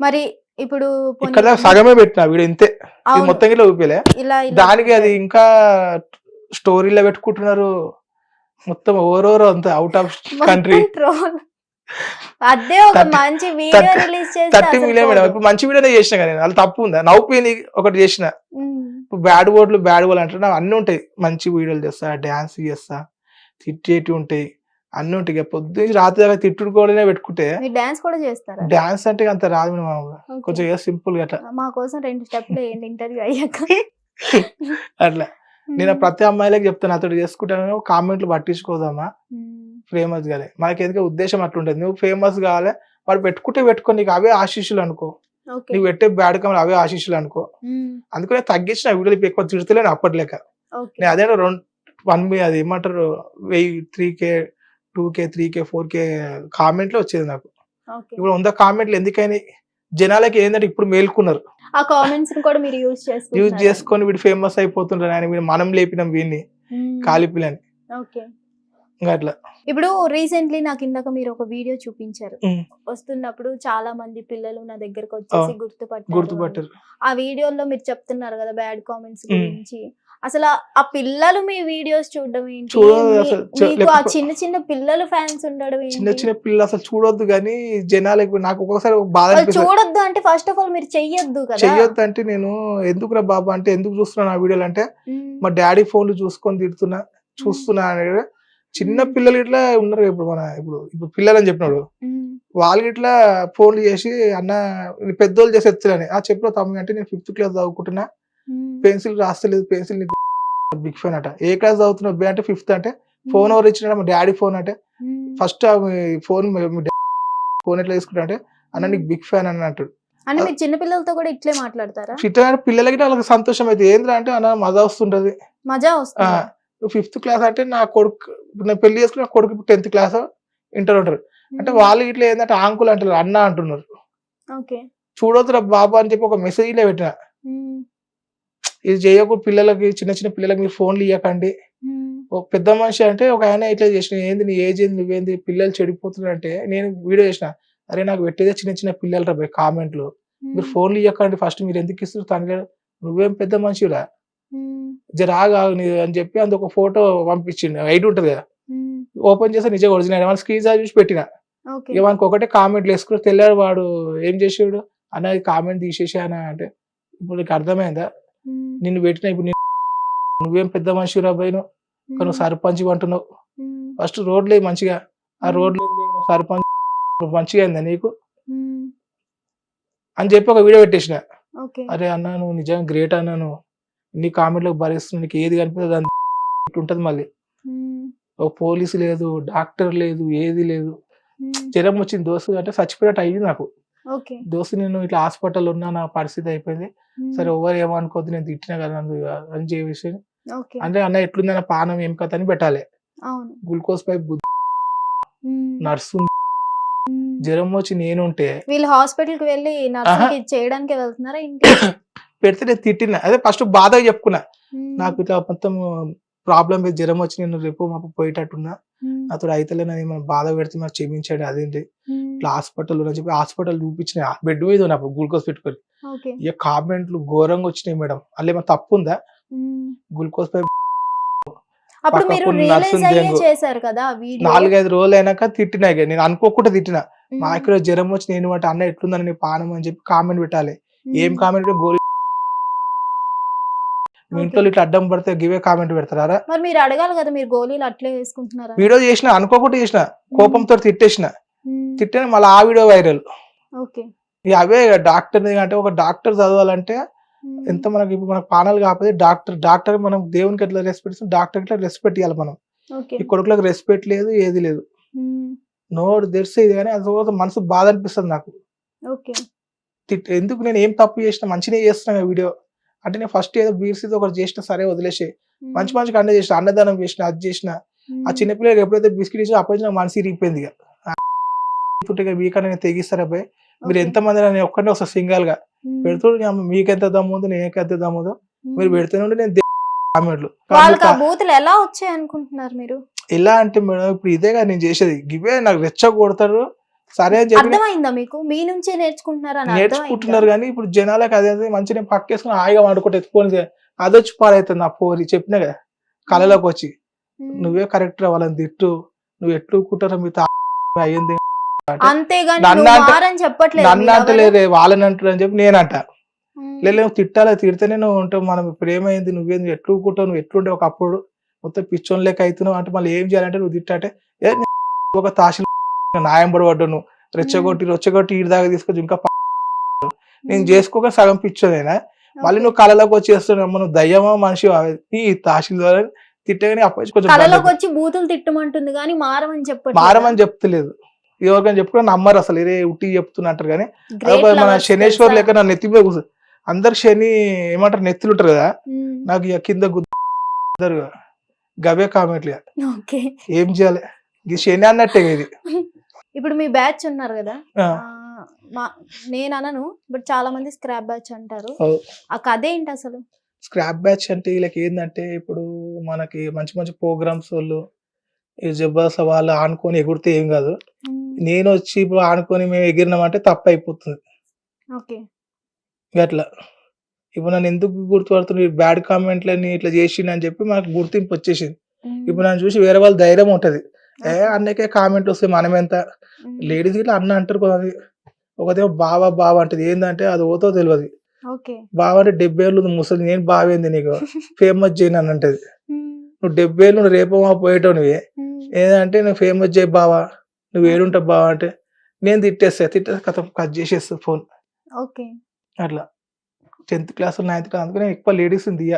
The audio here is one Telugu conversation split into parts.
మరి ఇప్పుడు ఇక్కడ సగమే పెట్టిన వీడు ఇంతే. మొత్తం ఊపిలే. ఇలా ఇలా. దానికి అది ఇంకా స్టోరీలో పెట్టుకుంటున్నారు మొత్తం ఓవరోవర్ అంతా అవుట్ ఆఫ్ కంట్రీ. అదే ఒక మంచి వీడియో రిలీజ్ చేస్తే థర్టీ మిలియన్ మేడం. ఇప్పుడు మంచి వీడియోనే చేసిన కానీ అది తప్పు ఉందా? నవ్వుపోయింది ఒకటి చేసిన. ఇప్పుడు బ్యాడ్ వర్డ్లు బ్యాడ్ వర్డ్ అంటే నాకు అన్ని ఉంటాయి. మంచి వీడియోలు చేస్తా డ్యాన్స్ చేస్తా తిట్టేటి ఉంటాయి. అన్ని ఉంటాయి. ఇక పొద్దు రాత్రి దాకా తిట్టుడు కూడా పెట్టుకుంటే డాన్స్ కూడా చేస్తారా? డ్యాన్స్ అంటే అంత రాదు మామూలుగా. కొంచెం సింపుల్గా అట్లా. మా కోసం రెండు స్టెప్లు ఇంటర్వ్యూ అయ్యాక. అట్లా. నేను ప్రతి అమ్మాయిలకి చెప్తాను అతడు చేసుకుంటాను కామెంట్లు పట్టించుకోదామా ఫేమస్ గానే మనకి ఎందుకంటే ఉద్దేశం అట్లుంటది. నువ్వు ఫేమస్ కావాలి వాడు పెట్టుకుంటే పెట్టుకో నీకు అవే ఆశీస్సులు అనుకో. నీకు పెట్టే బ్యాడ్ కమలు అవే ఆశీస్సులు అనుకో. అందుకనే తగ్గించిన వీడియోలు ఇప్పుడు ఎక్కువ తిడతలేను అప్పట్లేక. నేను అదే రెండు వన్ అది ఏమంటారు వెయ్యి three K two K three K four K కామెంట్లు వచ్చేది నాకు. ఇప్పుడు వంద కామెంట్లు ఎందుకని? జనాలకి ఏంటంటే ఇప్పుడు మేల్కున్నారు. ఆ కామెంట్స్ కూడా మీరు యూజ్ యూజ్ చేసుకుంటున్నారు చేసుకొని వీడు ఫేమస్ అయిపోతుంటారు ఆయన వీడు మనం లేపినాం వీడిని. కాలిపిలని ఓకే. అట్లా. ఇప్పుడు రీసెంట్లీ నాకు ఇందాక మీరు ఒక వీడియో చూపించారు. వస్తున్నప్పుడు చాలా మంది పిల్లలు నా దగ్గరకు వచ్చేసి గుర్తుపట్టారు. గుర్తుపట్టారు. ఆ వీడియోలో మీరు చెప్తున్నారు కదా బ్యాడ్ కామెంట్స్. గురించి. అసలు ఆ- పిల్లలు మీ వీడియోస్ చూడడం ఏంటి? మీకు ఆ చిన్న చిన్న పిల్లలు ఫ్యాన్స్ ఉండడం చిన్న చిన్న పిల్లలు అసలు చూడొద్దు కానీ జనాలకి నాకు ఒక్కొక్కసారి బాధ చూడొద్దు అంటే ఫస్ట్ ఆఫ్ ఆల్ మీరు చెయ్యొద్దు కదా? చెయ్యొద్దు అంటే నేను ఎందుకురా బాబా అంటే ఎందుకు చూస్తున్నా ఆ వీడియోలు అంటే మా డాడీ ఫోన్లు చూసుకొని తిడుతున్నా చూస్తున్నా అనేది చిన్న పిల్లలు ఇట్లా ఉన్నారు ఇప్పుడు మన ఇప్పుడు ఇప్పుడు పిల్లలు అని చెప్పినాడు వాళ్ళు ఇట్లా ఫోన్లు చేసి అన్న నేను పెద్దోళ్ళు చేసి ఎత్తులని ఆ చెప్పు తమ్మి అంటే నేను ఫిఫ్త్ క్లాస్ చదువుకుంటున్నా పెన్సిల్ రాస్తలేదు పెన్సిల్ బిగ్ ఫ్యాన్ అట. ఏ క్లాస్ చదువుతున్నావు బే అంటే ఫిఫ్త్ అంటే? ఫోన్ ఎవరు ఇచ్చినాడు మా డాడీ ఫోన్ అంటే. ఉమ్, ఫస్ట్ ఫోన్ ఫోన్ ఎట్లా తీసుకుంటా అంటే అన్న నీకు బిగ్ ఫ్యాన్ అని అంటాడు అంటే మీరు చిన్న పిల్లలతో కూడా ఇట్లే మాట్లాడతారా? ఫిట్ పిల్లలకి వాళ్ళకి సంతోషం అయితే. ఏంద్రా అంటే అన్న మజా వస్తుంటది. మజా వస్తుంది? నువ్వు ఫిఫ్త్ క్లాస్ అంటే నా కొడుకు నేను పెళ్ళి చేసుకున్న కొడుకు టెన్త్ క్లాస్ ఇంటర్ ఉంటారు. అంటే వాళ్ళు ఇట్లా ఏంటంటే ఆంకులు అంటారు అన్న అంటున్నారు. చూడొద్దురా బాబా అని చెప్పి ఒక మెసేజ్లో పెట్టిన. ఇది చేయకు పిల్లలకి చిన్న చిన్న పిల్లలకి మీరు ఫోన్లు ఇవ్వకండి ఒక పెద్ద మనిషి అంటే ఒక ఆయన ఇట్లా చేసిన ఏంది నీ ఏజ్ ఏంది నువ్వేంది పిల్లలు చెడిపోతున్నారు అంటే నేను వీడియో చేసిన అరే నాకు పెట్టేదే చిన్న చిన్న పిల్లలు రా కామెంట్లు. మీరు ఉమ్, ఫోన్లు ఇవ్వకండి ఫస్ట్ మీరు ఎందుకు ఇస్తారు తండ్రి నువ్వేం పెద్ద మనిషిరా? ఉమ్, జరాగా అని చెప్పి అందులో ఒక ఫోటో పంపించిండు. ఐడి ఉంటది కదా. ఓపెన్ చేస్తే నిజంగా ఒరిజినల్ మన స్క్రీన్ షాట్ చూసి పెట్టిన. మనకు ఒకటే కామెంట్లు వేసుకుని తెల్లాడు వాడు ఏం చేసాడు అన్న కామెంట్ తీసేసి అంటే ఇప్పుడు నీకు అర్థమైందా? నిన్ను పెట్టిన ఇప్పుడు నువ్వేం పెద్ద మనిషి రా పోయిను నువ్వు సర్పంచ్ అంటున్నావు. ఫస్ట్ రోడ్లు మంచిగా. ఆ రోడ్లు సర్పంచ్ మంచిగా అయిందా నీకు? అని చెప్పి ఒక వీడియో పెట్టేసిన. అరే అన్న నువ్వు నిజంగా గ్రేట్ అన్న నువ్వు నీ కామెంట్లకు భరిస్తున్నా నీకు ఏది కనిపిస్తుంది అది ఉంటుంది మళ్ళీ. ఒక పోలీసు లేదు డాక్టర్ లేదు ఏది లేదు. జ్వరం వచ్చింది దోస్తు అంటే చచ్చిపోయినట్టు అయ్యింది నాకు. దోస్తు నేను ఇట్లా హాస్పిటల్ ఉన్నా నా పరిస్థితి అయిపోయింది. సరే ఎవరు ఏమనుకోద్దు నేను తిట్టినా కదా అని చెప్పేసి. అంటే అన్న ఎట్లుంది అన్న పానం ఏం కథ అని పెట్టాలి. Glucose pipe nurse. జ్వరం వచ్చి నేనుంటే వీళ్ళు హాస్పిటల్కి వెళ్ళి చేయడానికి వెళ్తున్నారా పెడితే నేను తిట్టిన. అదే ఫస్ట్ బాధగా చెప్పుకున్నా. నాకు ఇట్లా మొత్తం ప్రాబ్లం జ్వరం వచ్చి నేను రేపు మాకు పోయేటట్టున్నా అయితేలే నన్ను ఏమైనా బాధ పెడితే నాకు క్షమించాడు అదేంటి? ఇట్లా హాస్పిటల్ అని చెప్పి హాస్పిటల్ చూపించిన బెడ్ మీద ఉన్నప్పుడు గ్లూకోజ్ పెట్టుకొని. ఇక కామెంట్లు ఘోరంగా వచ్చినాయి మేడం. అల్ల ఏమైనా తప్పు ఉందా? గ్లూకోజ్ పై అప్పుడు మీరు పక్కకున్న రియలైజ్ నర్సుని అయ్యే దేంగో. చేశారు కదా ఆ వీడియో? నాలుగైదు రోజులు అయినాక తిట్టినా నేను అనుకోకుండా తిట్టిన. నాకు ఈరోజు జ్వరం వచ్చి నేను అంటే అన్న ఎట్లుందని పానం అని చెప్పి కామెంట్ పెట్టాలి. ఏం కామెంట్ గోలి మీ ఇంట్లో ఇట్లా అడ్డం పడితే గివే కామెంట్ పెడతారా? మరి మీరు అడగాలి కదా మీరు గోళీలు అట్లే వేసుకుంటున్నారా వీడియో చేసిన అనుకోకుండా చేసిన కోపంతో తిట్టేసిన. ఉమ్, తిట్టిన మళ్ళీ ఆ వీడియో వైరల్ ఓకే అవే డాక్టర్ అంటే ఒక డాక్టర్ చదవాలంటే ఉమ్, ఎంత మనకి ఇప్పుడు మనకు పానాలు కాకపోతే డాక్టర్ డాక్టర్ మనం దేవునికి ఎట్లా రెస్పెక్ట్ ఇస్తాం? డాక్టర్ ఎట్లా రెస్పెక్ట్ ఇవ్వాలి మనం? ఈ కొడుకులకు రెస్పెక్ట్ లేదు ఏది లేదు. నోరు తెరిస్తే ఇది కానీ అది తర్వాత మనసు బాధ అనిపిస్తుంది నాకు. ఎందుకు నేను ఏం తప్పు చేసిన మంచినే చేస్తున్నా వీడియో. అంటే నేను ఫస్ట్ ఏదో బీర్సీతో ఒకటి చేసిన సరే వదిలేసి. ఉమ్, మంచి మంచి కండ చేసిన అన్నదానం చేసిన అది చేసిన ఆ చిన్నపిల్లలకి ఎప్పుడైతే బిస్కెట్ ఇచ్చిన అప్పటి నుంచి మనసు ఇరిగిపోయింది ఇక. పుట్టిగా మీకన్నా నేను తెగిస్తారా పోయి మీరు ఓకే. ఎంత మంది నేను ఒక్కనే వస్తా సింగల్గా ఉమ్, పెడుతూ మీకెంత దమ్ము ఉంది నేను ఎంత దమ్ము ఉందో. ఉమ్. మీరు పెడుతూనే ఉంటే నేను కామెంట్లు. బూతులు ఎలా వచ్చాయి అనుకుంటున్నారు మీరు? ఎలా అంటే మేడం ఇప్పుడు ఇదే కదా నేను చేసేది. ఇవే నాకు రెచ్చ కొడతారు సరే అని చెప్పి అర్థమైందా మీకు? మీ నుంచే నేర్చుకుంటున్నారా నేర్చుకుంటున్నారు కానీ ఇప్పుడు జనాలకు అదే మంచిగా నేను పక్కేసుకుని హాయిగా వండుకుంటే ఎత్తుకొని అదొచ్చి పాడవుతుంది నా పోరి. చెప్పినా కదా? కళలోకి వచ్చి. నువ్వే కరెక్ట్ వాళ్ళని తిట్టు. నువ్వు ఎట్లు కుట్టారో మీ తా అయ్యింది. నన్ను. అంటలేదే వాళ్ళని అంటారు అని చెప్పి నేనంట. లేదు నువ్వు తిట్టాలి? తిడితేనే నువ్వు ఉంటావు. మనం ప్రేమ అయింది నువ్వేంది? ఎట్లు కుట్టావు నువ్వు ఎట్లుండే ఒకప్పుడు మొత్తం పిచ్చోన్ లెక్క అవుతున్నావు అంటే మళ్ళీ ఏం చేయాలంటే నువ్వు తిట్టాటే ఒక తాసి నాయం పడబడ్డావు నువ్వు రెచ్చగొట్టి రెచ్చగొట్టి ఈడి దాకా తీసుకొచ్చి ఇంకా నేను చేసుకోక సగం పిచ్చోనేనా మళ్ళీ నువ్వు కళలోకి వచ్చి చేస్తున్నావు నువ్వు దయ్యమా మనిషి ఈ తహసీల్దార్ అని తిట్టగానే కొంచెం కళలోకి. వచ్చి బూతులు తిట్టమంటుంది కానీ మారమని చెప్పట్లేదు? మారమని చెప్తలేదు. ఎవరికైనా చెప్పుకుని నమ్మరు అసలు. ఇదే ఉట్టి చెప్తున్నట్టు కానీ మన శనేశ్వర్? లెక్క నా నెత్తి మీద కూర్చో అందరు శని ఏమంటారు నెత్తులు ఉంటారు కదా. నాకు కింద గుద్దరు గవే కామెంట్లు. ఏం చేయాలి? ఇది శని అన్నట్టే ఇది. ఇప్పుడు మీ బ్యాచ్ ఉన్నారు కదా? మా నేను అనను బట్ చాలా మంది స్క్రాప్ బ్యాచ్ అంటారు. ఆ కథ ఏంటి అసలు? స్క్రాప్ బ్యాచ్ అంటే వీళ్ళకి ఏంటంటే ఇప్పుడు మనకి మంచి మంచి ప్రోగ్రామ్స్ వాళ్ళు ఈ జబర్స్ వాళ్ళు ఆనుకొని ఎగురితే ఏం కాదు. నేను వచ్చి ఇప్పుడు ఆనుకొని మేము ఎగిరినామంటే తప్పు అయిపోతుంది. ఓకే. అట్లా. ఇప్పుడు నన్ను ఎందుకు గుర్తుపడుతుంది బ్యాడ్ కామెంట్లని ఇట్లా చేసిండు అని చెప్పి మనకు గుర్తింపు వచ్చేసింది. ఇప్పుడు నన్ను చూసి వేరే వాళ్ళ ధైర్యం ఉంటది. ఏ. అన్నకే కామెంట్ వస్తే మనం ఎంత. లేడీస్ ఇట్లా అన్న అంటారు కొంతమంది ఒకదేమో బావా బావ అంటది ఏంటంటే అది ఓతో తెలియదు బావ అంటే డెబ్బై ఏళ్ళు ముసలి నేను బావేంది నీకు ఫేమస్ చేయను అని అంటది. నువ్వు డెబ్బై ఏళ్ళు రేపో మా పోయేటో నువ్వే. ఏంటంటే నువ్వు ఫేమస్ చేయి బావా నువ్వు ఏడుంటావు బావా అంటే నేను తిట్టేస్తా తిట్టేస్తా కథ కట్ చేసేస్తా ఫోన్ అట్లా టెన్త్ క్లాస్ నైన్త్ క్లాస్ అందుకని ఎక్కువ లేడీస్ తీయ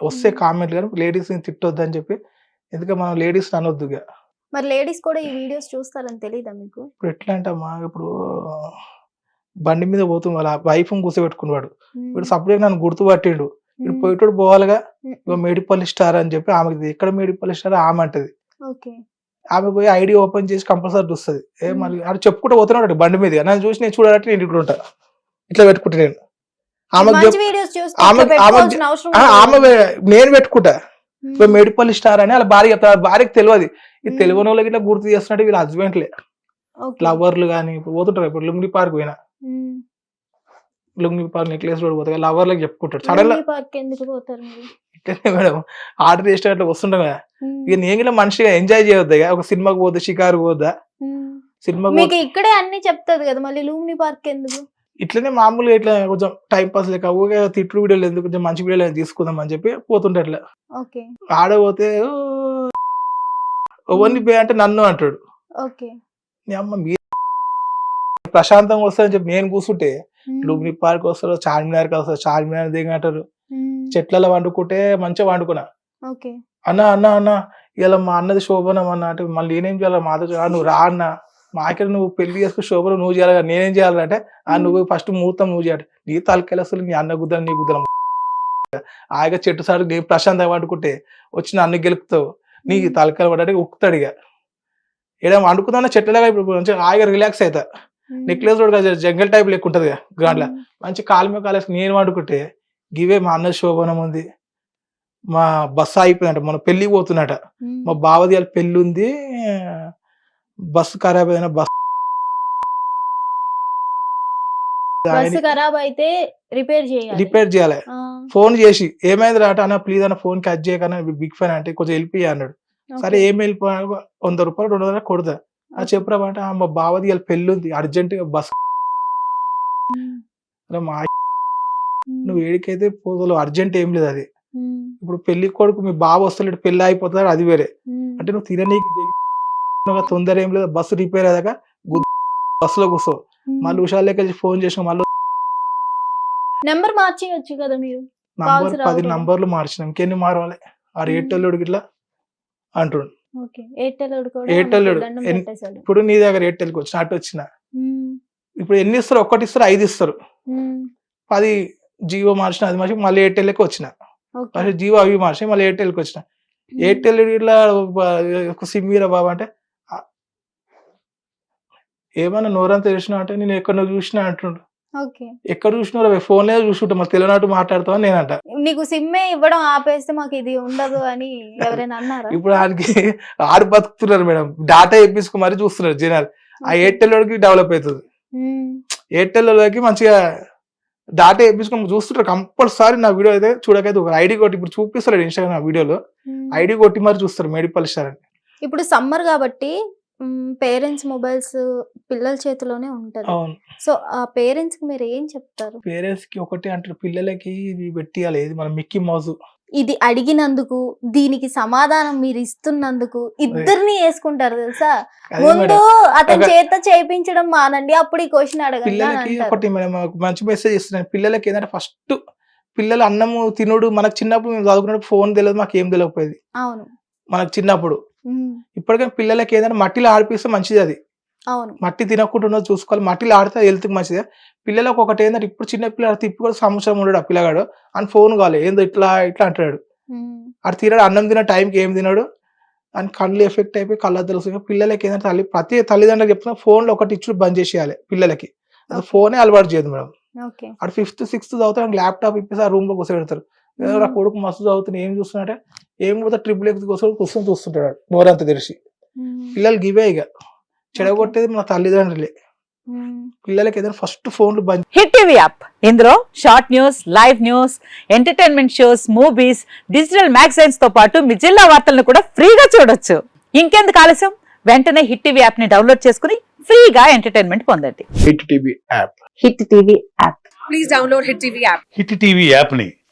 వస్తే. కామెంట్ కానీ లేడీస్ తిట్టొద్దు అని చెప్పి ఎందుకంటే మనం లేడీస్ అనొద్దు ఇక. మరి లేడీస్ కూడా ఈ వీడియోస్ చూస్తారని తెలియదా మీకు ఇప్పుడు ఎట్లా అంటమ్మా ఇప్పుడు బండి మీద పోతుంది వాళ్ళ వైఫ్ కూర్చోబెట్టుకున్నాడు. ఇప్పుడు సపరేట్ నన్ను గుర్తుపట్టిండు ఇప్పుడు. పోయేటోడు పోవాలిగా. ఇగో మేడిపల్లి స్టార్ అని చెప్పి ఆమెకి ఎక్కడ మేడిపల్లి స్టార్ ఆమె అంటది ఆమె పోయి ఐడి ఓపెన్ చేసి కంపల్సరీ చూస్తుంది ఏ. మళ్ళీ ఆడు చెప్పుకుంటూ పోతున్నాడు బండి మీద నన్ను చూసి నేను చూడాలంటే నేను ఇక్కడ ఉంటా ఇట్లా పెట్టుకుంటా నేను ఆమె-. ఆమె నేను పెట్టుకుంటా. ఇప్పుడు మేడిపల్లి స్టార్ అని వాళ్ళ భార్య చెప్తారు భార్యకి తెలియదు ఈ. తెలియని వాళ్ళకి ఇట్లా గుర్తు చేస్తున్నట్టు వీళ్ళ హస్బెండ్లే. లవర్లు కానీ ఇప్పుడు పోతుంటారు ఇప్పుడు లుంగి పార్క్ పోయినా. లుంగి పార్క్ నెక్లెస్ రోడ్ పోతా లవర్లకు చెప్పుకుంటాడు సడన్ మేడం ఆర్డర్ చేస్తే అట్లా వస్తుంటాం కదా. ఇక నేను మనిషిగా ఎంజాయ్ చేయొద్దా? ఒక సినిమాకి పోతే షికారు పోద్దా పోతే ఇక్కడే అన్ని చెప్తాది కదా మళ్ళీ లూమ్ని పార్క్ ఎందుకు? ఇట్లనే మామూలుగా ఇట్లా కొంచెం టైం పాస్ లేక ఊగే తిట్లు వీడియోలు ఎందుకు కొంచెం మంచి వీడియోలు తీసుకుందాం అని చెప్పి పోతుంటే అట్లా. ఆడపోతే ఓవన్నీ బే అంటే నన్ను అంటాడు. ఓకే. నీ అమ్మ మీ ప్రశాంతంగా వస్తారని చెప్పి నేను కూర్చుంటే. లుంబిని పార్క్ వస్తారు చార్మినార్కి వస్తారు చార్మినార్ దిగంటారు. చెట్లలో వండుకుంటే మంచిగా వండుకున్నా. ఓకే. అన్న అన్న అన్న ఇలా మా అన్నది శోభనం అన్న అంటే మళ్ళీ నేనేం చేయాలి? మాతో నువ్వు రా అన్న మాకే నువ్వు పెళ్ళి చేసుకుని శోభనం నువ్వు చేయాలి కదా, నేనేం చేయాలంటే ఆ నువ్వు ఫస్ట్ ముహూర్తం నువ్వు చేయాలి. నీ తలకాయలు అసలు నీ అన్న గుద్దలు నీ గుద్దలం. ఆగ చెట్టు సాడు నేను ప్రశాంతంగా వండుకుంటే వచ్చి నన్ను గెలుపుతావు. నీ. తలకాయలు పడ్డాడు ఉక్కుతాడు ఇక. ఏదో వండుకుందా చెట్లగా ఇప్పుడు మంచిగా హాయిగా రిలాక్స్ అవుతా. నెక్లెస్ రోడ్ కదా జంగల్ టైప్ లెక్క ఉంటుంది గ్రాండ్లా ఉమ్. మంచి కాలు మీద కాలేసి నేను వండుకుంటే గివే మా అన్న శోభనం ఉంది. మా బస్సు అయిపోయిందంట మన పెళ్ళి పోతున్నట. మా బావది వాళ్ళ పెళ్ళి ఉంది. బస్సు ఖరాబ్ అయిన బస్ బస్సు ఖరాబ్ అయితే రిపేర్ చేయాలి రిపేర్ చేయాలి ఫోన్ చేసి ఏమైంది రాట అన్న ప్లీజ్ అన్న ఫోన్ కట్ చేయకన్నా బిగ్ ఫ్యాన్ అంటే కొంచెం వెళ్ళిపోయి అన్నాడు. సరే ఏం వెళ్ళిపో వంద రూపాయలు రెండు వందలు కొడతా ఆ చెప్పురా అంటే "ఆ, మా బావది వాళ్ళ పెళ్ళి ఉంది అర్జెంట్ బస్ ఉమ్. మా. నువ్వు ఏడికైతే పోగలవు అర్జెంట్ ఏం లేదు అది. ఇప్పుడు పెళ్ళి కొడుకు మీ బావ వస్తలేడు పెళ్ళి అయిపోతాడు అది వేరే. అంటే నువ్వు తిననీకి నువ్వు తొందర ఏం లేదు. బస్సు రిపేర్ అయ్యాక బస్సులో కూర్చో ఉమ్. మళ్ళీ ఉషాల లెక్క ఫోన్ చేసిన మళ్ళీ నెంబర్ మార్చేయొచ్చు కదా మీరు? నంబర్ పది. నంబర్లు మార్చినాం. ఇంకెన్ని మారవాలి. ఆ. ఎయిర్టెల్ ఇట్లా అంటుండు. ఎయిర్టెల్ ఎయిర్టెల్ ఇప్పుడు నీ దగ్గర ఎయిర్టెల్కి వచ్చిన అటు వచ్చిన. ఇప్పుడు ఎన్ని ఇస్తారు? ఒక్కటి ఇస్తారు ఐదు ఇస్తారు. పది జియో మార్చిన అది మార్చి మళ్ళీ ఎయిర్టెల్కి వచ్చిన. ఓకే. ఫస్ట్ జియో అవి మార్చి మళ్ళీ ఎయిర్టెల్కి వచ్చిన. ఉమ్. ఎయిర్టెల్ ఇట్లా ఒక సిమ్ ఇరా బాబా అంటే "ఆ, ఏమన్నా నోరంతా తెలిసిన అంటే నేను ఎక్కడ చూసినా అంటుండు. ఎక్కడ చూసినా ఫోన్లే చూసుకుంటా మరి తెలియనట్టు మాట్లాడతావని నేనంట. నీకు సిమ్మే ఇవ్వడం ఆపేస్తే మాకు ఇది ఉండదు అని ఎవరైనా అన్నారా? ఇప్పుడు ఆయనకి ఆడు బతుకుతున్నారు మేడం. డాటా ఇప్పించుకో మరి చూస్తున్నారు జనాలు. ఆ ఎయిర్టెల్ వాడికి డెవలప్ అవుతుంది ఎయిర్టెల్ వాళ్ళకి మంచిగా డాటా వేపించుకొని చూస్తుంటారు. కంపల్సరీ నా వీడియో అయితే చూడకైతే ఒక ఐడి కొట్టి ఇప్పుడు చూపిస్తారు ఇన్స్టాగ్రామ్ వీడియోలో. ఐడి కొట్టి మరి చూస్తారు మెడిపల్ స్టార్ అని. ఇప్పుడు సమ్మర్ కాబట్టి పేరెంట్స్ మొబైల్స్ పిల్లల చేతిలోనే ఉంటది. అవును. సో ఆ పేరెంట్స్కి మీరు ఏం చెప్తారు? పేరెంట్స్కి ఒకటి అంటారు. పిల్లలకి ఇది పెట్టియాలి. ఇది మన మిక్కీ మౌజ్. ఇది అడిగినందుకు దీనికి సమాధానం మీరు ఇస్తున్నందుకు ఇద్దరిని వేసుకుంటారు తెలుసా? ముందు అతని చేత చేయించడం మానండి. అప్పుడు ఈ క్వశ్చన్ అడగండి పిల్లలకి అంటారు. ఒకటి మనం మంచి మెసేజ్ ఇస్తున్నాను పిల్లలకి ఏంటంటే ఫస్ట్ పిల్లలు అన్నము తినుడు మనకు చిన్నప్పుడు మేము చదువుకున్నప్పుడు ఫోన్ తెలియదు మాకు ఏం తెలియకపోయేది అవును. మనకు చిన్నప్పుడు. ఇప్పటికైనా పిల్లలకి ఏంటంటే మట్టిలో ఆడిపిస్తే మంచిది అది. మట్టి తినకుండా ఉన్నది చూసుకోవాలి. మట్టిలో ఆడితే హెల్త్ మంచిది. పిల్లలకు ఒకటి ఏంటంటే ఇప్పుడు చిన్న పిల్లలు తిప్పి కూడా సంవత్సరం ఉండడు ఆ పిల్లగాడు. అని ఫోన్ కావాలి ఏందో ఇట్లా ఇట్లా అంటాడు. అటు తినడు అన్నం తిన టైంకి ఏం తినడు. అని కళ్ళు ఎఫెక్ట్ అయిపోయి కళ్ళ తెలుసు పిల్లలకి ఏంటంటే తల్లి ప్రతి తల్లిదండ్రులకు చెప్తున్నా ఫోన్లో ఒకటి ఇచ్చుడు బంద్ చేసేయాలి పిల్లలకి. ఫోనే అలవాటు చేయదు మేడం. అటు ఫిఫ్త్ సిక్స్త్ చదువుతాడు ల్యాప్టాప్ ఇప్పేసి ఆ రూమ్లో కూర్చోబెడతారు కొడుకు మస్తు చదువుతున్నా ఏం చూస్తున్నాడే ఏం కూడా ట్రిపుల్ ఎక్స్ కోసం కూర్చొని చూస్తుంటాడు నోరంతా తెరిచి. పిల్లలు గివే ఇక. చెడగొట్టేది మన తల్లిదండ్రులే. పిల్లలకి ఏదైనా ఫస్ట్ ఫోన్లు బంద్ హిట్ టీవీ యాప్ ఇందులో short news live news entertainment shows movies digital మ్యాగజైన్స్తో పాటు మీ జిల్లా వార్తలను కూడా ఫ్రీగా చూడొచ్చు. ఇంకెందుకు ఆలస్యం? వెంటనే హిట్ టీవీ యాప్ని డౌన్లోడ్ చేసుకుని ఫ్రీగా ఎంటర్టైన్మెంట్ పొందండి. Hit TV app Hit TV app please download Hit TV app. Hit TV యాప్ని